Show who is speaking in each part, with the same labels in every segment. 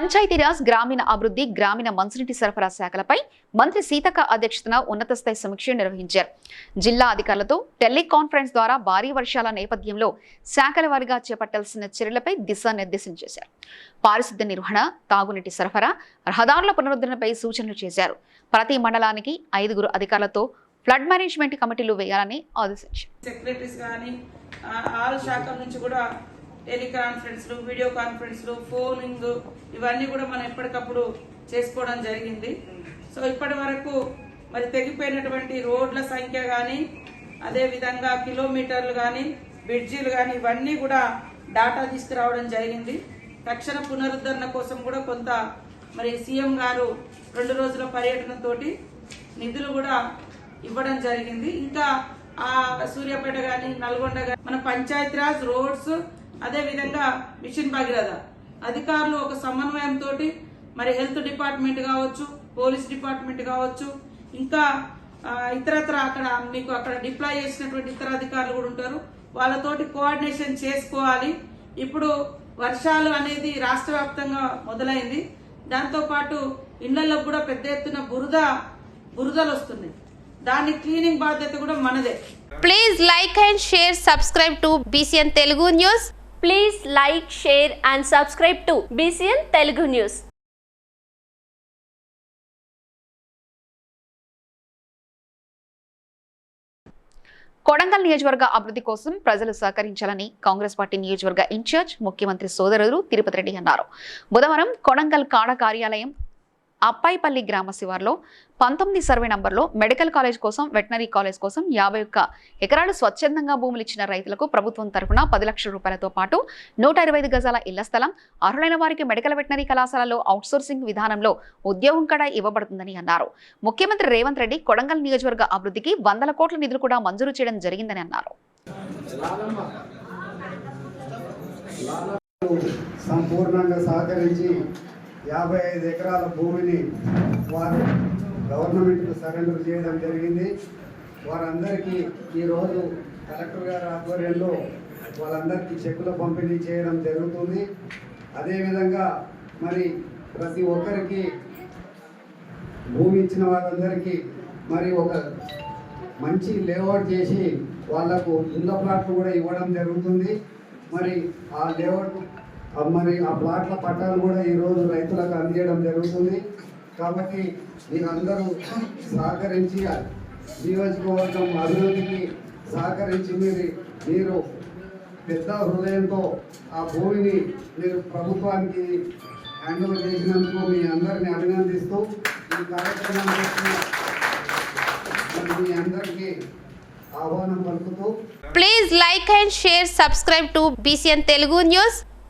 Speaker 1: పంచాయతీరాజ్ గ్రామీణ అభివృద్ధి గ్రామీణ మంచినీటి సరఫరా శాఖలపై మంత్రి సీతక్క అధ్యక్షతన ఉన్నత స్థాయి సమీక్ష నిర్వహించారు. జిల్లా అధికారులతో టెలికాన్ఫరెన్స్ ద్వారా భారీ వర్షాల నేపథ్యంలో శాఖల వారీగా చేపట్టాల్సిన చర్యలపై దిశానిర్దేశం చేశారు. పారిశుద్ధ్య నిర్వహణ తాగునీటి సరఫరా రహదారుల పునరుద్ధరణపై సూచనలు చేశారు. ప్రతి మండలానికి ఐదుగురు అధికారులతో ఫ్లడ్ మేనేజ్మెంట్ కమిటీలు వేయాలని ఆదేశించారు.
Speaker 2: సెక్రటరీస్ ఆల్ శాఖల నుంచి కూడా టెలికాన్ఫరెన్స్లు వీడియో కాన్ఫరెన్స్లు ఫోనింగ్ ఇవన్నీ కూడా మనం ఎప్పటికప్పుడు చేసుకోవడం జరిగింది. సో ఇప్పటి వరకు మరి తెగిపోయినటువంటి రోడ్ల సంఖ్య కానీ అదే విధంగా కిలోమీటర్లు కానీ బ్రిడ్జీలు కానీ ఇవన్నీ కూడా డాటా తీసుకురావడం జరిగింది. తక్షణ పునరుద్ధరణ కోసం కూడా కొంత మరి సీఎం గారు రెండు రోజుల పర్యటనతోటి నిధులు కూడా ఇవ్వడం జరిగింది. ఇంకా ఆ సూర్యాపేట కానీ నల్గొండ కానీ మన పంచాయతీరాజ్ రోడ్స్ అదే విధంగా మిషన్ భగీరథ. అధికారులు ఒక సమన్వయంతో మరి హెల్త్ డిపార్ట్మెంట్ కావచ్చు పోలీస్ డిపార్ట్మెంట్ కావచ్చు ఇంకా ఇతరత్ర అక్కడ మీకు అక్కడ డిప్లాయ్ చేసినటువంటి ఇతర అధికారులు కూడా ఉంటారు. వాళ్ళతోటి కోఆర్డినేషన్ చేసుకోవాలి. ఇప్పుడు వర్షాలు అనేది రాష్ట్ర వ్యాప్తంగా మొదలైంది. దాంతోపాటు ఇళ్ళలో కూడా పెద్ద ఎత్తున బురద బురదలు వస్తున్నాయి. దాని క్లీనింగ్ బాధ్యత కూడా మనదే.
Speaker 3: Please like and share subscribe to BCN Telugu news
Speaker 4: please like share and subscribe to BCN Telugu News.
Speaker 1: Kodangal నియోజకవర్గ అభివృద్ధి కోసం ప్రజలు సహకరించాలని కాంగ్రెస్ పార్టీ నియోజకవర్గ ఇన్ఛార్జ్ ముఖ్యమంత్రి సోదరుడు తిరుపతి రెడ్డి అన్నారు బుధవారం కొడంగల్ కాడ కార్యాలయం అప్పాయిపల్లి గ్రామ శివార్లో పంతొమ్మిది సర్వే నంబర్లో మెడికల్ కాలేజ్ కోసం వెటనరీ కాలేజ్ కోసం యాభై ఒక్క ఎకరాలు స్వచ్ఛందంగా భూములు ఇచ్చిన రైతులకు ప్రభుత్వం తరఫున పది లక్షల రూపాయలతో పాటు నూట ఇరవై ఐదు గజాల ఇళ్ళ స్థలం అర్హులైన వారికి మెడికల్ వెటనరీ కళాశాలలో అవుట్సోర్సింగ్ విధానంలో ఉద్యోగం కూడా ఇవ్వబడుతుందని అన్నారు. ముఖ్యమంత్రి రేవంత్ రెడ్డి కొడంగల్ నియోజకవర్గ అభివృద్ధికి వందల కోట్ల నిధులు కూడా మంజూరు చేయడం జరిగిందని అన్నారు.
Speaker 5: సంపూర్ణంగా సహకరించి యాభై ఐదు ఎకరాల భూమిని వారు గవర్నమెంట్కు సరెండర్ చేయడం జరిగింది. వారందరికీ ఈరోజు కలెక్టర్ గారి ఆధ్వర్యంలో వాళ్ళందరికీ చెక్కుల పంపిణీ చేయడం జరుగుతుంది. అదేవిధంగా మరి ప్రతి ఒక్కరికి భూమి ఇచ్చిన వారందరికీ మరి ఒక మంచి లేఅవుట్ చేసి వాళ్ళకు ఇళ్ళ ప్లాట్లు కూడా ఇవ్వడం జరుగుతుంది. మరి ఆ లేఅవుట్ మరి ఆ ప్లాట్ల పట్టాలు కూడా ఈరోజు రైతులకు అందజేయడం జరుగుతుంది. కాబట్టి మీరందరూ సహకరించి నియోజకవర్గం అభివృద్ధికి సహకరించి మీరు మీరు పెద్ద హృదయంతో ఆ భూమిని మీరు ప్రభుత్వానికి హ్యాండ్ చేసినందుకు మీ అందరిని అభినందిస్తూ ఈ కార్యక్రమానికి మీ అందరికీ ఆహ్వానం పలుకుతూ
Speaker 3: please like and share subscribe to BCN Telugu news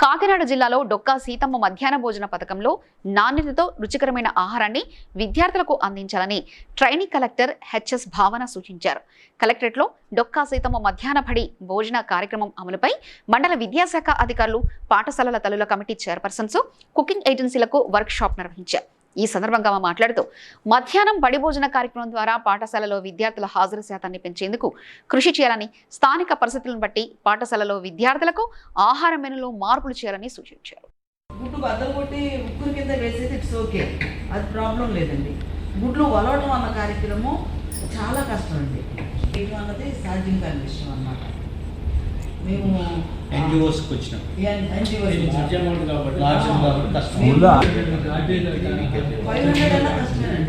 Speaker 1: Kakinada జిల్లాలో డొక్కా సీతమ్మ మధ్యాహ్న భోజన పథకంలో నాణ్యతతో రుచికరమైన ఆహారాన్ని విద్యార్థులకు అందించాలని ట్రైనింగ్ కలెక్టర్ హెచ్ఎస్ భావన సూచించారు. కలెక్టరేట్లో డొక్కా సీతమ్మ మధ్యాహ్న పడి భోజన కార్యక్రమం అమలుపై మండల విద్యాశాఖ అధికారులు పాఠశాలల తల్లుల కమిటీ చైర్పర్సన్స్ కుకింగ్ ఏజెన్సీలకు వర్క్షాప్ నిర్వహించారు. ఈ సందర్భంగా ఆమె మాట్లాడుతూ మధ్యాహ్నం బడి భోజన కార్యక్రమం ద్వారా పాఠశాలలో విద్యార్థుల హాజరు శాతాన్ని పెంచేందుకు కృషి చేయాలని స్థానిక పరిస్థితులను బట్టి పాఠశాలలో విద్యార్థులకు ఆహార మెనులో మార్పులు చేయాలని సూచించారు.
Speaker 2: గుడ్డు బద్దలు కొట్టి ముగ్గురు కింద వేసేది ఇట్స్ ఓకే అది ప్రాబ్లం లేదండి. గుడ్లు వలవడం అన్న కార్యక్రమం చాలా కష్టం అండి ఇది అన్నది సాధ్యం కాని విషయం అన్నమాట. మేము
Speaker 6: ఎన్జిఓస్కి వచ్చినాం.
Speaker 2: ఎన్జిఓ
Speaker 6: అమౌంట్ కాబట్టి. లార్జ్ కష్టం.
Speaker 2: అన్న కష్టమేనండి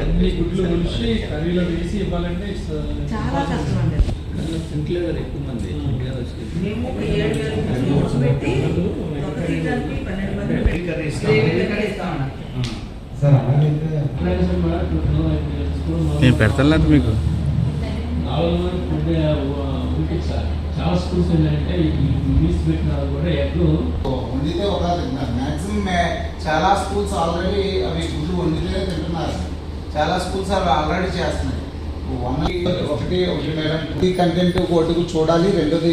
Speaker 7: అన్ని గుడ్లు ఉంచి కర్రీలో వేసి ఇవ్వాలంటే
Speaker 2: చాలా కష్టం అండి
Speaker 6: తింటలేరు ఎక్కువ మంది
Speaker 7: నేను
Speaker 8: పెడతలేదు మీకు.
Speaker 7: సార్. చాలా స్కూల్స్ ఏంటంటే ఈ మీల్స్ పెట్టిన కూడా ఎట్లు
Speaker 9: వండితే ఒక మ్యాక్సిమం చాలా స్కూల్స్ ఆల్రెడీ అవి గుడ్లు వండితే తింటున్నారు. చాలా స్కూల్స్ అవి ఆల్రెడీ చేస్తున్నాయి. వన్ ఒకటి ఒకటి మేడం ఈ కంటెంట్ ఒకటి చూడాలి రెండోది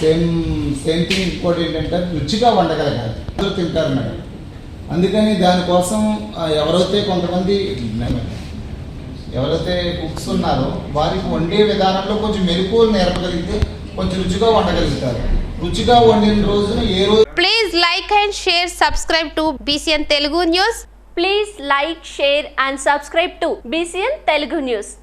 Speaker 9: సేమ్ సేమ్ థింగ్ ఇంకోటి ఏంటంటే రుచిగా వండగలగాలి. అందరూ తింటారు మేడం. అందుకని దానికోసం ఎవరైతే కొంతమంది ఎవరైతే కుక్స్ ఉన్నారో వారికి వండే విధానంలో కొంచెం మెరుపులు నేర్పగలిగితే కొంచెం రుచిగా వండగలుగుతారు. రుచిగా వండిన రోజున ఏ రోజు
Speaker 3: please like and share subscribe to BCN Telugu news
Speaker 4: please like share and subscribe to BCN Telugu news